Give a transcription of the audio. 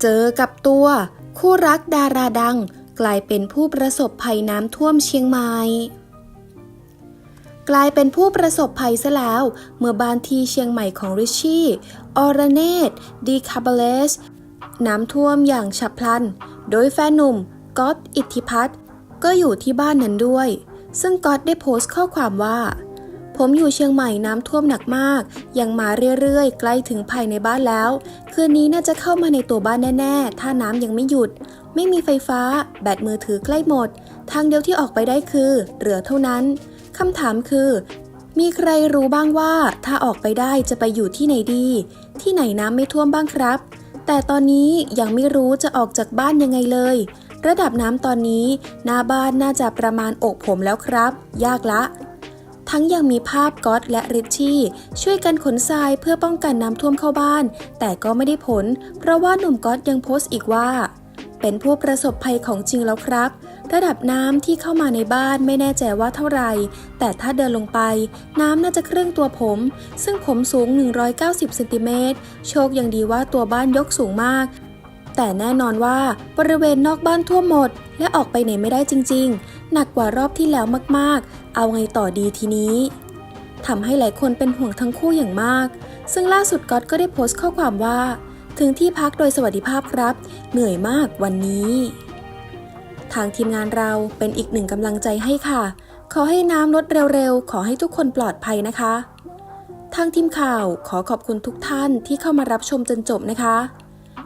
เจอกับตัว คู่รักดาราดัง กลายเป็นผู้ประสบภัยน้ำท่วมเชียงใหม่กลายเป็นผู้ประสบภัยซะแล้ว เมื่อบ้านที่เชียงใหม่ของริชชี่ ออรเนตดีคาบาเลส น้ำท่วมอย่างฉับพลัน โดยแฟนหนุ่มก๊อตอิทธิพัฒน์ก็อยู่ที่บ้านนั้นด้วย ซึ่งก๊อตได้โพสต์ข้อความว่า ผมอยู่เชียงใหม่น้ำท่วมหนักมาก ยังมาเรื่อยๆ ใกล้ถึงภายในบ้านแล้ว คืนนี้น่าจะเข้ามาในตัวบ้านแน่ๆ ถ้าน้ำยังไม่หยุด ไม่มีไฟฟ้า แบตมือถือใกล้หมด ทางเดียวที่ออกไปได้คือเรือเท่านั้นคำถามคือ มีใครรู้บ้างว่า ถ้าออกไปได้จะไปอยู่ที่ไหนดี ที่ไหนน้ำไม่ท่วมบ้างครับ แต่ตอนนี้ยังไม่รู้จะออกจากบ้านยังไงเลย ระดับน้ำตอนนี้หน้าบ้านน่าจะประมาณอกผมแล้วครับ ยากละ ทั้งยังมีภาพก๊อตและริชชี่ ช่วยกันขนทรายเพื่อป้องกันน้ำท่วมเข้าบ้าน แต่ก็ไม่ได้ผล เพราะว่าหนุ่มก๊อตยังโพสต์อีกว่า เป็นผู้ประสบภัยของจริงแล้วครับ ระดับน้ำที่เข้ามาในบ้านไม่แน่ใจว่าเท่าไหร่ แต่ถ้าเดินลงไป น้ำน่าจะครึ่งตัวผม ซึ่งผมสูง 190เซนติเมตรโชคยังดีว่าตัวบ้านยกสูงมาก แต่แน่นอนว่าบริเวณนอกบ้านท่วมหมด และออกไปไหนไม่ได้จริง ๆ หนักกว่ารอบที่แล้วมากๆ เอาไงต่อดีทีนี้ทำให้หลายคนเป็นห่วงทั้งคู่อย่างมาก ซึ่งล่าสุดก๊อตก็ได้โพสต์ข้อความว่า ถึงที่พักโดยสวัสดิภาพครับ เหนื่อยมากวันนี้ ทางทีมงานเราเป็นอีกหนึ่งกำลังใจให้ค่ะ ขอให้น้ำลดเร็วๆ ขอให้ทุกคนปลอดภัยนะคะ ทางทีมข่าวขอขอบคุณทุกท่านที่เข้ามารับชมจนจบนะคะ